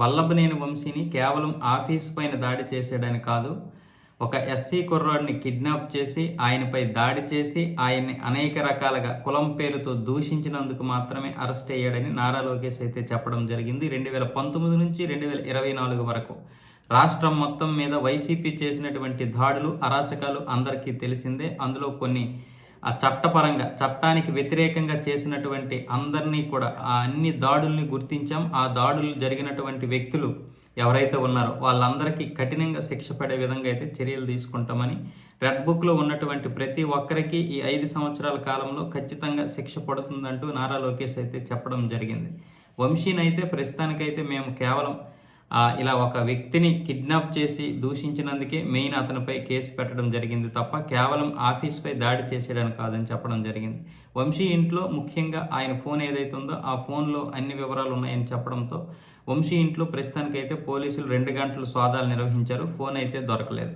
వల్లభనేని వంశీని కేవలం ఆఫీస్ పైన దాడి చేసాడని కాదు ఒక ఎస్సీ కుర్రాడిని కిడ్నాప్ చేసి ఆయనపై దాడి చేసి ఆయన్ని అనేక రకాలుగా కులం పేరుతో దూషించినందుకు మాత్రమే అరెస్ట్ అయ్యాడని నారా లోకేష్ అయితే చెప్పడం జరిగింది. రెండు వేల పంతొమ్మిది నుంచి రెండు వేల ఇరవై నాలుగు వరకు రాష్ట్రం మొత్తం మీద వైసీపీ చేసినటువంటి దాడులు అరాచకాలు అందరికీ తెలిసిందే. అందులో కొన్ని ఆ చట్టపరంగా చట్టానికి వ్యతిరేకంగా చేసినటువంటి అందరినీ కూడా ఆ అన్ని దాడుల్ని గుర్తించాం. ఆ దాడులు జరిగినటువంటి వ్యక్తులు ఎవరైతే ఉన్నారో వాళ్ళందరికీ కఠినంగా శిక్ష పడే విధంగా అయితే చర్యలు తీసుకుంటామని రెడ్ బుక్లో ఉన్నటువంటి ప్రతి ఒక్కరికి ఈ ఐదు సంవత్సరాల కాలంలో ఖచ్చితంగా శిక్ష పడుతుందంటూ నారా లోకేష్ అయితే చెప్పడం జరిగింది. వంశీనైతే ప్రస్తుతానికైతే మేము కేవలం ఇలా ఒక వ్యక్తిని కిడ్నాప్ చేసి దూషించినందుకే మెయిన్ అతనిపై కేసు పెట్టడం జరిగింది తప్ప కేవలం ఆఫీస్పై దాడి చేసేయడానికి కాదని చెప్పడం జరిగింది. వంశీ ఇంట్లో ముఖ్యంగా ఆయన ఫోన్ ఏదైతే ఉందో ఆ ఫోన్లో అన్ని వివరాలు ఉన్నాయని చెప్పడంతో వంశీ ఇంట్లో ప్రస్తుతానికైతే పోలీసులు రెండు గంటలు సోదాలు నిర్వహించారు. ఫోన్ అయితే దొరకలేదు.